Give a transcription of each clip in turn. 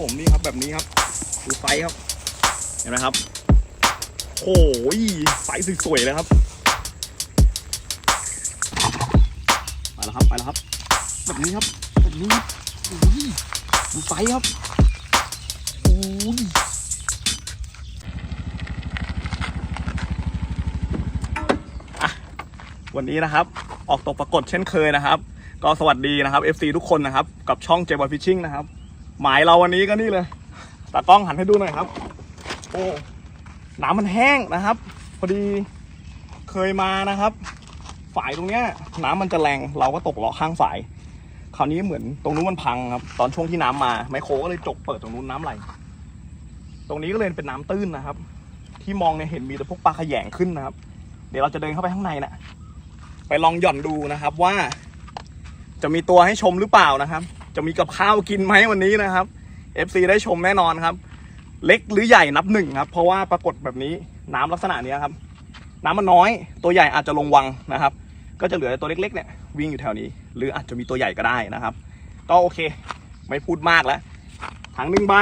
ผมนี่ครับแบบนี้ครับดูไฟครับ เห็นไหมครับโอ้ยไฟสวยๆเลยครับไปแล้วครับไปแล้วครับ แบบนี้ครับแบบนี้ครับโอ้ยดูไฟครับโอ้ยวันนี้นะครับ ออกตกปรากฏเช่นเคยนะครับ ก็สวัสดีนะครับ FC ทุกคนนะครับ กับช่อง j b o y Fishing นะครับ หมายเราวันนี้ก็นี่เลยตากล้องหันให้ดูหน่อยครับ โอ้น้ำมันแห้งนะครับ พอดีเคยมานะครับฝายตรงเนี้ยน้ำมันจะแรงเราก็ตกเลาะข้างฝาย คราวนี้เหมือนตรงนู้นมันพังครับ ตอนช่วงที่น้ำมาไมโครก็เลยจกเปิดตรงนู้นน้ำไหล ตรงนี้ก็เลยเป็นน้ำตื้นนะครับ ที่มองเนี่ยเห็นมีแต่พวกปลาขยงขึ้นนะครับ เดี๋ยวเราจะเดินเข้าไปข้างในน่ะ ไปลองหย่อนดูนะครับว่า จะมีตัวให้ชมหรือเปล่านะครับ จะมีกับข้าวกินไหมวันนี้นะครับ FC ได้ชมแน่นอนครับ เล็กหรือใหญ่นับหนึ่งครับ เพราะว่าปรากฏแบบนี้น้ำลักษณะนี้ครับ น้ำมันน้อยตัวใหญ่อาจจะลงวังนะครับ ก็จะเหลือตัวเล็กๆเนี่ยวิ่งอยู่แถวนี้ หรืออาจจะมีตัวใหญ่ก็ได้นะครับ ก็โอเค ไม่พูดมากแล้วถังหนึ่งใบ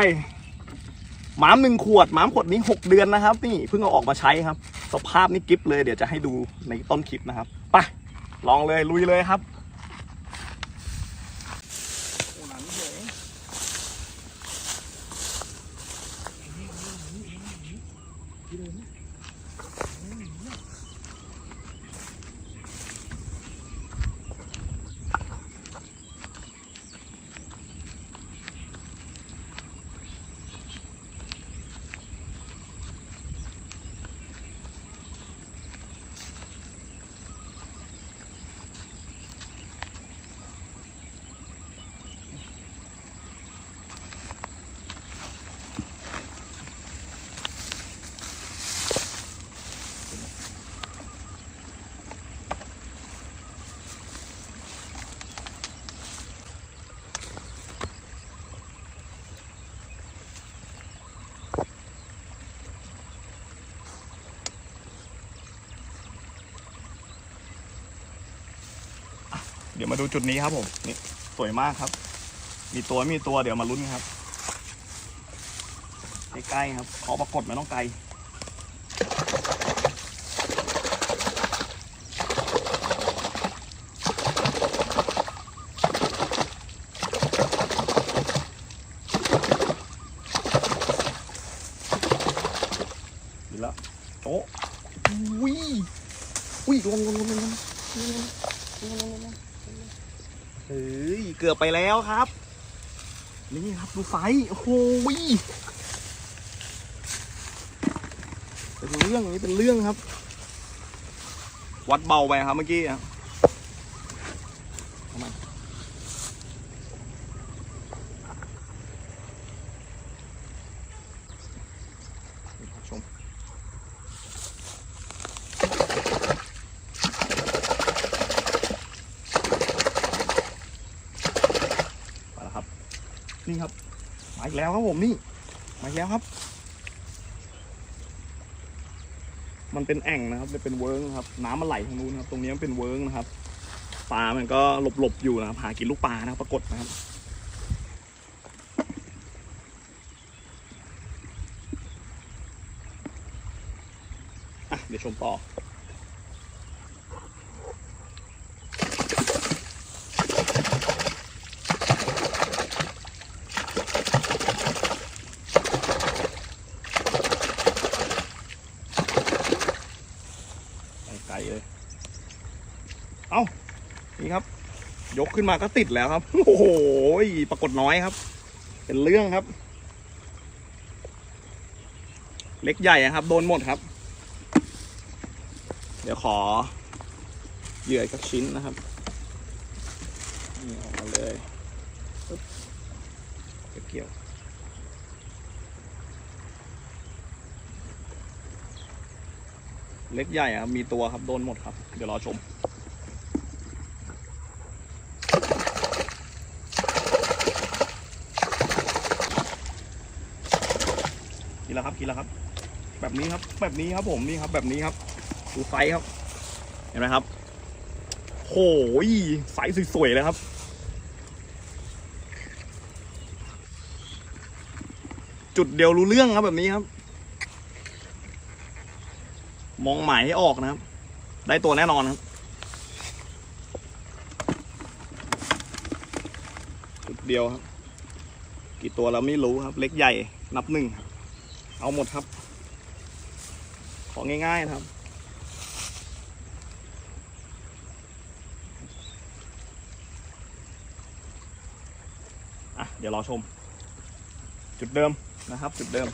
หมามหนึ่งขวดหมามขวดนี้หกเดือนนะครับ นี่เพิ่งเอาออกมาใช้ครับ สภาพนี่กิฟเลยเดี๋ยวจะให้ดูในต้นคลิปนะครับไปลองเลยลุยเลยครับ เดี๋ ยวมาดูจุดนี้ครับผมนี่สวยมากครับ มีตัวมีตัวเดี๋ยวมาลุ้นกันครับใกล้ๆครับขอปรากฏไม่ต้องไกล ดีแล้วโอ้อุ้ยอุ้ยลงลงลงลงลง เฮ้ย เกือบไปแล้วครับ นี่ครับดูไฟโอ้โหยเป็นเรื่องนี้เป็นเรื่องครับ วัดเบาไปครับเมื่อกี้ครับำไมชม ไปแล้วครับ นี่ครับ มา อีกแล้วครับผมนี่ มาแล้วครับ มันเป็นแอ่งนะครับเป็นเวิร์กนะครับ น้ำมันไหลทางนู้นครับ ตรงนี้มันเป็นเวิร์กนะครับ ปลา มันก็หลบๆอยู่นะครับหากินลูกปลานะปรากฏนะครับอะเดี๋ยวชมต่อ ไกลๆเลย เอ้า นี่ครับ ยก ขึ้นมาก็ติดแล้วครับ โอ้โหปรากฏน้อยครับ เป็นเรื่องครับ เล็กใหญ่ครับ โดนหมดครับ เดี๋ยวขอเหยื่อกสักชิ้นนะครับนี่ออกมาเลยจะเกี่ยวเล็กใหญ่ครับ มีตัวครับ โดนหมดครับ เดี๋ยวรอชม แล้วครับแล้วครับ แบบนี้ครับ แบบนี้ครับผมนี่ครับ แบบนี้ครับดูไฟครับ เห็นไหมครับโหยไฟสวยๆเลยครับจุดเดียวรู้เรื่องครับแบบนี้ครับ มองหมายให้ออกนะครับ ได้ตัวแน่นอนครับจุดเดียวครับ กี่ตัวเราไม่รู้ครับ เล็กใหญ่นับหนึ่งครับ เอาหมดครับ ของง่ายๆนะครับ อะ เดี๋ยวรอชม จุดเดิมนะครับ จุดเดิม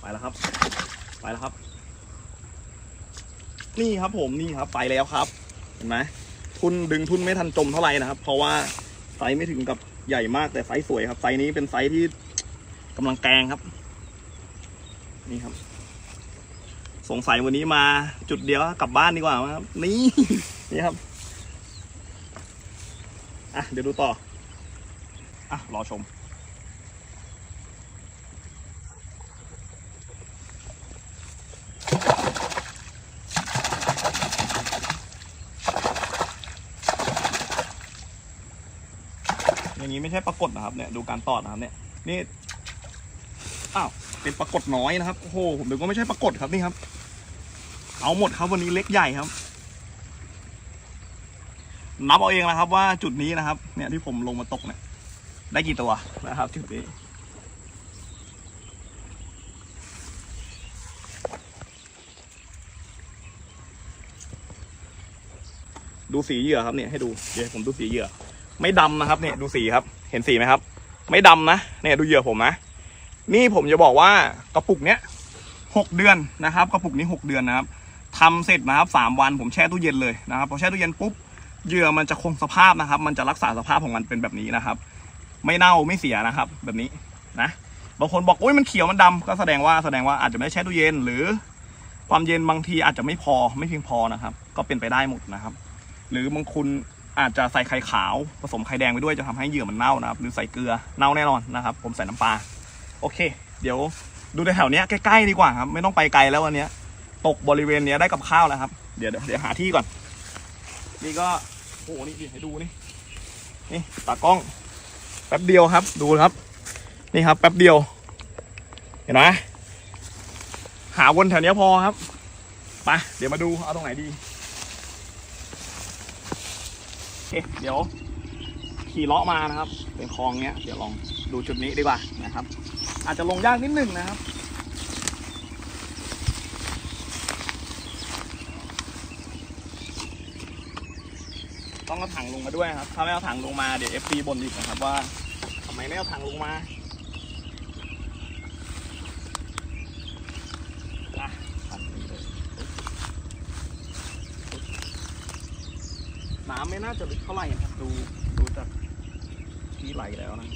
ไปแล้วครับ ไปแล้วครับ นี่ครับผม นี่ครับ ไปแล้วครับ เห็นไหมทุนดึงทุนไม่ทันจมเท่าไหร่นะครับ เพราะว่าไซส์ไม่ถึงกับใหญ่มากแต่ไซส์สวยครับไซส์นี้เป็นไซส์ที่กำลังแกงครับ นี่ครับ สงสัยวันนี้มาจุดเดียวกลับบ้านดีกว่าครับ นี่นี่ครับอะเดี๋ยวดูต่ออะรอชม นี้ไม่ใช่ปรากฏนะครับเนี่ยดูการตอดนะครับเนี่ยนี่อ้าวเป็นปรากฏน้อยนะครับโอ้โหผมนึกว่าไม่ใช่ปรากฏครับนี่ครับ เอาหมดครับวันนี้เล็กใหญ่ครับ นับเอาเองนะครับ ว่าจุดนี้นะครับ เนี่ยที่ผมลงมาตกเนี่ย ได้กี่ตัวนะครับ จุดนี้ดูสีเหยื่อครับเนี่ยให้ดูเดี๋ยวผมดูสีเหยื่อ ไม่ดำนะครับเนี่ยดูสีครับ เห็นสีไหมครับ ไม่ดำนะเนี่ยดูเหยื่อผมนะนี่ผมจะบอกว่ากระปุกเนี้ยหกเดือนนะครับ กระปุกนี้หกเดือนนะครับทำเสร็จนะครับสามวันผมแช่ตู้เย็นเลยนะครับพอแช่ตู้เย็นปุ๊บเหยื่อมันจะคงสภาพนะครับ มันจะรักษาสภาพของมันเป็นแบบนี้นะครับ ไม่เน่าไม่เสียนะครับ แบบนี้นะบางคนบอกโอ้ยมันเขียวมันดำก็แสดงว่าแสดงว่าอาจจะไม่ได้แช่ตู้เย็นหรือ ความเย็นบางทีอาจจะไม่พอไม่เพียงพอนะครับ ก็เป็นไปได้หมดนะครับ หรือบางคุณ อาจจะใส่ไข่ขาวผสมไข่แดงไปด้วยจะทำให้เหยื่อมันเน่านะครับ หรือใส่เกลือเน่าแน่นอนนะครับ ผมใส่น้ำปลาโอเค เดี๋ยวดูในแถวเนี้ยใกล้ๆดีกว่าครับไม่ต้องไปไกลแล้ววันนี้ตกบริเวณเนี้ยได้กับข้าวแล้วครับ เดี๋ยวเดี๋ยวหาที่ก่อน นี่ก็โอ้โหนี่ดิให้ดูนี่นี่ตากล้องแป๊บเดียวครับ ดูครับ นี่ครับ แป๊บเดียว เห็นไหมหาวนแถวนี้พอครับไปเดี๋ยวมาดูเอาตรงไหนดี เดี๋ยวขี่เลาะมานะครับ เป็นคลองเนี้ยเดี๋ยวลองดูจุดนี้ดีกว่านะครับ อาจจะลงยากนิดหนึ่งนะครับต้องเอาถังลงมาด้วยครับ ถ้าไม่เอาถังลงมาเดี๋ยวเอฟซีบ่นอีกนะครับว่าทำไมไม่เอาถังลงมาอะถังนี้เลยน้ำ ไม่น่าจะลึกเท่าไหร่ครับดูดูจากที่ไหลแล้วนะ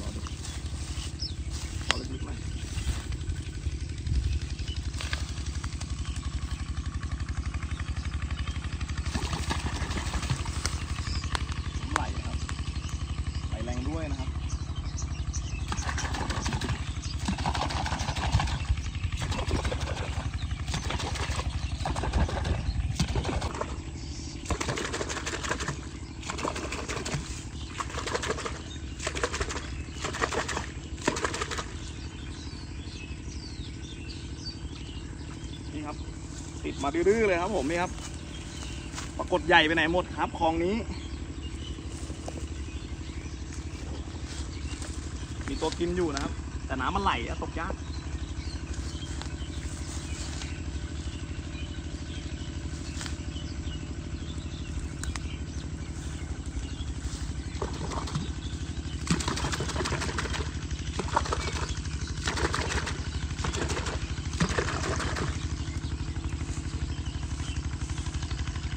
รอดูเอาลึกๆหน่อย ไหลครับไหลแรงด้วยนะครับ นี่ครับ ติด มาดื้อๆเลยครับผมนี่ครับ ปรากฏใหญ่ไปไหนหมดครับคลองนี้ มีตัวกินอยู่นะครับ แต่น้ำมันไหลตกยาก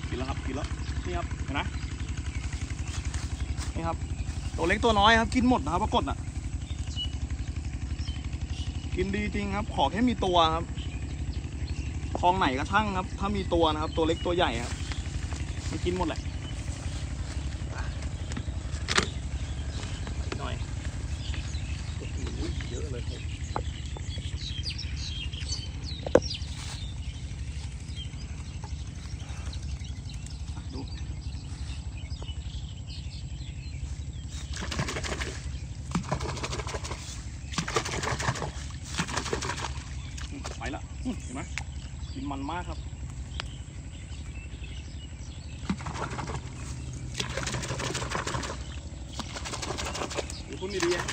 กินแล้วครับกินแล้วนี่ครับเห็นไหมนี่ครับ ตัวเล็กตัวน้อยครับ กินหมดนะครับปรากฏอะ กินดีจริงครับ ขอแค่มีตัวครับคลองไหนก็ช่างครับ ถ้ามีตัวนะครับ ตัวเล็กตัวใหญ่ครับมันกินหมดแหละหน่อยโอ้โหเยอะเลยครับ อื้อเห็นไหมกินมันมากครับ ดูพุ่นดีๆอะ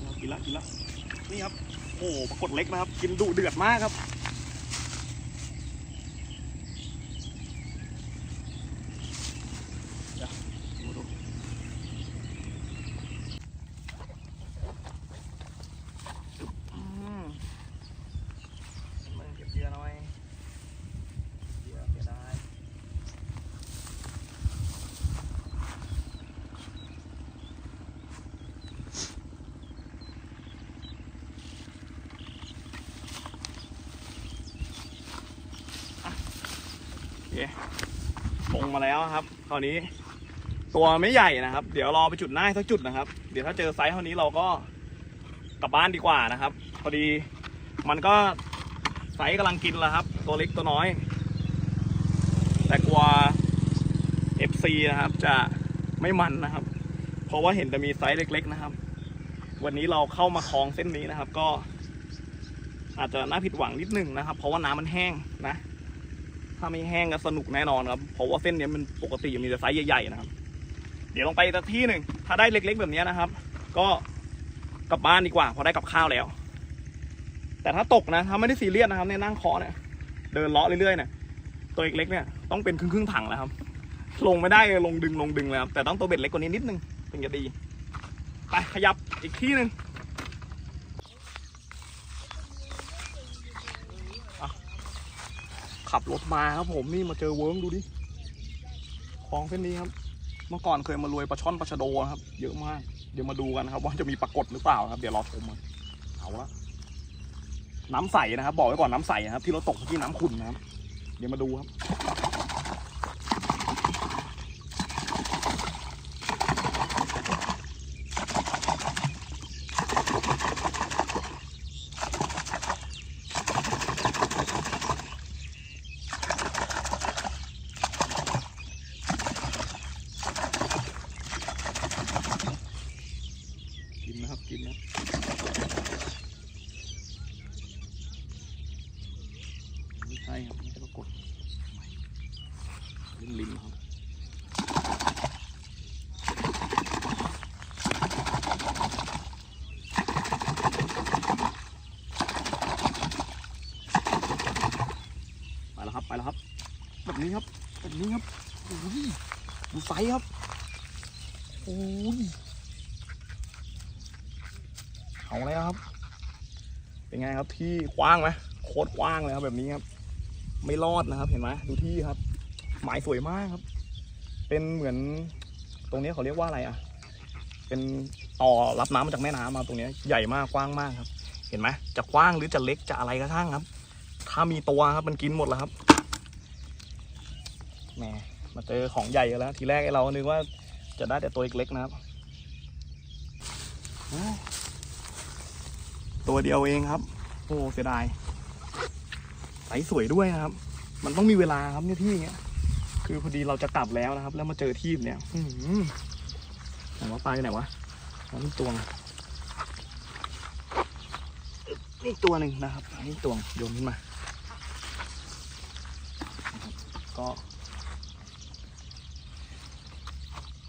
เอากินละกินละ นี่ครับ โอ้โห ปรากฏเล็กนะครับ กินดุเดือดมากครับ เดี๋ยวดูดูอืมมันเก็บเหยื่อหน่อยเหยื่อเสียดาย ลงมาแล้วครับคราวนี้ตัวไม่ใหญ่นะครับ เดี๋ยวรอไปจุดหน้าให้สักจุดนะครับ เดี๋ยวถ้าเจอไซส์เท่านี้เราก็กลับบ้านดีกว่านะครับ พอดีมันก็ไซส์กำลังกินแล้วครับ ตัวเล็กตัวน้อย แต่กลัว FC นะครับ จะไม่มันนะครับ เพราะว่าเห็นแต่มีไซส์เล็ก ๆนะครับ วันนี้เราเข้ามาคลองเส้นนี้นะครับ ก็อาจจะน่าผิดหวังนิดหนึงนะครับ เพราะว่าน้ำมันแห้งนะ ถ้าไม่แห้งก็สนุกแน่นอนครับ เพราะว่าเส้นเนี้ยมันปกติมีแต่ไซส์ใหญ่ๆนะครับ เดี๋ยวลองไปอีกสักที่หนึ่งถ้าได้เล็ก ๆ แบบนี้นะครับ ก็กลับบ้านดีกว่าพราะได้กับข้าวแล้ว แต่ถ้าตกนะถ้าไม่ได้ซีเรียสนะครับเนี่ยนั่งเคาะเนี่ย เดินเลาะเรื่อยๆเนี่ยตัวเล็กๆเนี่ยต้องเป็นครึ่งๆถังแล้วครับ ลงไม่ได้ลงดึงลงดึงเลยครับแต่ต้องตัวเบ็ดเล็กกว่านี้นิดนึงถึงจะดี ไปขยับอีกที่หนึ่ง ขับรถมาครับผมนี่มาเจอเวิร์กดูดิคลองเส้นนี้ครับ เมื่อก่อนเคยมารวยปลาช่อนปลาชะโดครับ เยอะมาก เดี๋ยวมาดูกันครับ ว่าจะมีปรากฏหรือเปล่าครับ เดี๋ยวรอชมกันเอาละน้ำใสนะครับ บอกไว้ก่อนน้ำใสนะครับ ที่เราตกที่น้ำขุ่นนะครับ เดี๋ยวมาดูครับ กินนะครับกินนะไม่ใช่ครับไม่ใช่ปรากฏ ลิ้นลิ้นครับไปแล้วครับไปแล้วครับ แบบนี้ครับแบบนี้ครับโอ้ยดูไฟครับโอ้ยเอาแล้วครับ เป็นไงครับที่กว้างไหมโคตรกว้างเลยครับแบบนี้ครับ ไม่รอดนะครับเห็นไหมดูที่ครับ หมายสวยมากครับ เป็นเหมือนตรงนี้เขาเรียกว่าอะไรอะ เป็นต่อรับน้ำมาจากแม่น้ำมาตรงนี้ใหญ่มากกว้างมากครับ เห็นไหมจะกว้างหรือจะเล็กจะอะไรก็ช่างครับ ถ้ามีตัวครับมันกินหมดแล้วครับแหมมาเจอของใหญ่แล้ว ทีแรกไอ้เรานึกว่าจะได้แต่ตัวเล็กๆนะครับ ตัวเดียวเองครับ โอ้เสียดายใสสวยด้วยนะครับ มันต้องมีเวลาครับเนี่ยที่เนี้ย คือพอดีเราจะกลับแล้วนะครับ แล้วมาเจอที่แบบเนี้ยอือหือไหนว่าปลาอยู่ไหนวะอันนี้ตัวนี่ตัวหนึ่งนะครับนนี้ตัวโยนขึ้นมา ก็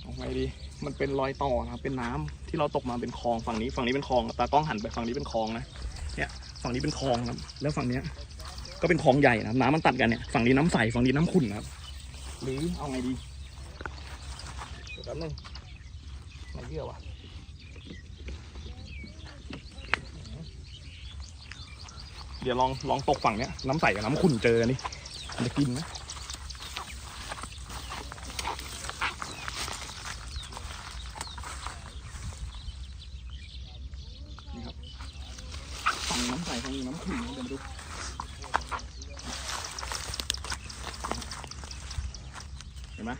เอาไงดี มันเป็นรอยต่อนะครับ เป็นน้ำที่เราตกมาเป็นคลองฝั่งนี้ ฝั่งนี้เป็นคลองตากล้องหันไปฝั่งนี้เป็นคลองนะ เนี่ย ฝั่งนี้เป็นคลองครับ แล้วฝั่งเนี้ย ก็เป็นคลองใหญ่นะครับ น้ำมันตัดกันเนี่ย ฝั่งนี้น้ำใส ฝั่งนี้น้ำขุ่นครับ หรือเอาไงดีเดี๋ยวแป๊บนึงไม่เยื่อวะเดี๋ยวลองลองตกฝั่งเนี้ยน้ำใสกับน้ำขุ่นเจอกันดิมันจะกินไหม ฝั่งน้ำใสฝั่งน้ำขุ่นเดี๋ยวมาดู เห็นไหม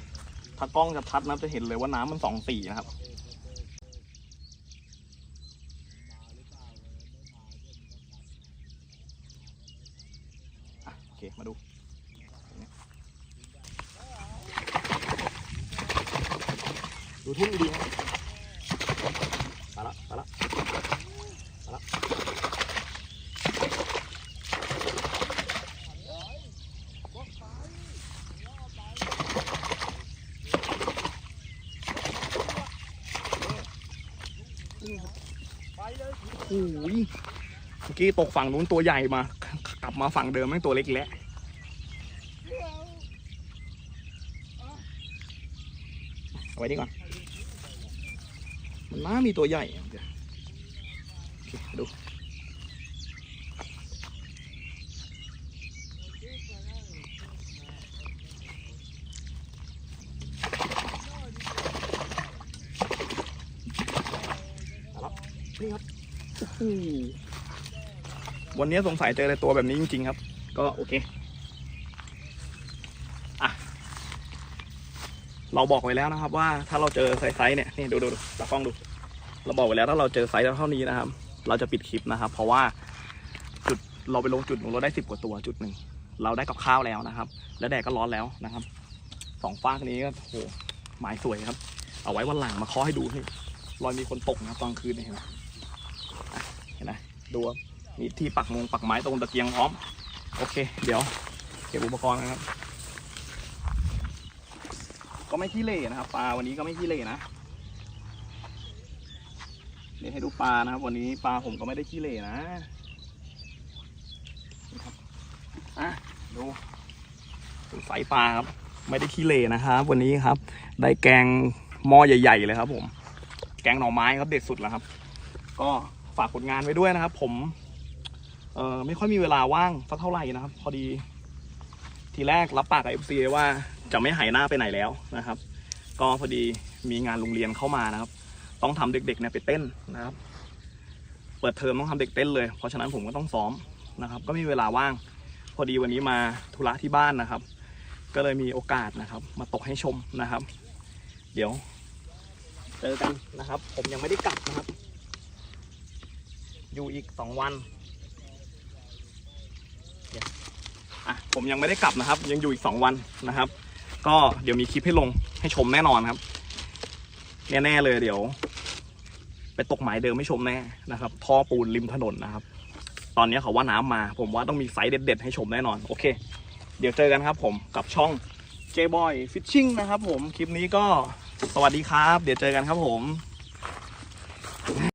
ถ้าก ล้องจะชัดนะจะเห็นเลยว่าน้ำมันสองสีนะครับโอเคมาดูดูทุ่งดีๆนะ ยเมื่อ กี้ตกฝั่งนู้นตัวใหญ่มา กลับมาฝั่งเดิมแม่งตัวเล็กแล้วเอาไว้นี่ก่อน มันน่ามีตัวใหญ่ดู นี่ครับโอ้โห วันนี้สงสัยเจอในตัวแบบนี้จริงๆครับ ก็โอเคอะเราบอกไว้แล้วนะครับ ว่าถ้าเราเจอไซส์เนี่ยนี่ดูดูตากล้องดู เราบอกไว้แล้วถ้าเราเจอไซส์เท่านี้นะครับ เราจะปิดคลิปนะครับ เพราะว่าจุดเราไปลงจุดหนึ่งเราได้สิบกว่าตัวจุดหนึ่งเราได้กับข้าวแล้วนะครับ แล้วแดดก็ร้อนแล้วนะครับสองฟากนี้ก็โอ้โหหมายสวยครับ เอาไว้วันหลังมาเคาะให้ดูนี่รอยมีคนตกนะครับตอนคืนเนี่ยเห็นไหมเห็นไหมดูว่า มีที่ปักมงปักไม้ตรงตะเกียงพร้อม โอเค เดี๋ยวเก็บอุปกรณ์นะครับ ก็ไม่ขี้เหร่นะครับปลาวันนี้ก็ไม่ขี้เหร่นะเดี๋ยวให้ดูปลานะครับ วันนี้ปลาผมก็ไม่ได้ขี้เหร่นะครับอะดูดูไซส์ปลาครับไม่ได้ขี้เหร่นะครับ วันนี้ครับ ได้แกงหม้อใหญ่ๆเลยครับ ผม แกงหน่อไม้ครับเด็ดสุดแล้วครับ ก็ฝากผลงานไว้ด้วยนะครับ ผม เอ่อไม่ค่อยมีเวลาว่างสักเท่าไหร่นะครับ พอดี ทีแรกรับปากกับเอฟซีว่าจะไม่หายหน้าไปไหนแล้วนะครับ ก็พอดีมีงานโรงเรียนเข้ามานะครับ ต้องทำเด็กๆเนี่ยไปเต้นนะครับ เปิดเทอมต้องทำเด็กเต้นเลยเพราะฉะนั้นผมก็ต้องซ้อมนะครับ ก็ไมมีเวลาว่าง พอดีวันนี้มาธุระที่บ้านนะครับ ก็เลยมีโอกาสนะครับ มาตกให้ชมนะครับ เดี๋ยวเจอกันนะครับ ผมยังไม่ได้กลับนะครับ อยู่อีกสองวันเดี๋ยว อะผมยังไม่ได้กลับนะครับ ยังอยู่อีกสองวันนะครับ ก็เดี๋ยวมีคลิปให้ลงให้ชมแน่นอนครับแน่ๆเลยเดี๋ยว ไปตกหมายเดิมไม่ชมแน่นะครับ ท่อปูนริมถนนนะครับ ตอนนี้เขาว่าน้ำมา ผมว่าต้องมีไซส์เด็ด ๆ ให้ชมแน่นอนโอเค เดี๋ยวเจอกันครับ ผมกับช่อง J-Boy Fishing นะครับ ผมคลิปนี้ก็สวัสดีครับ เดี๋ยวเจอกันครับผม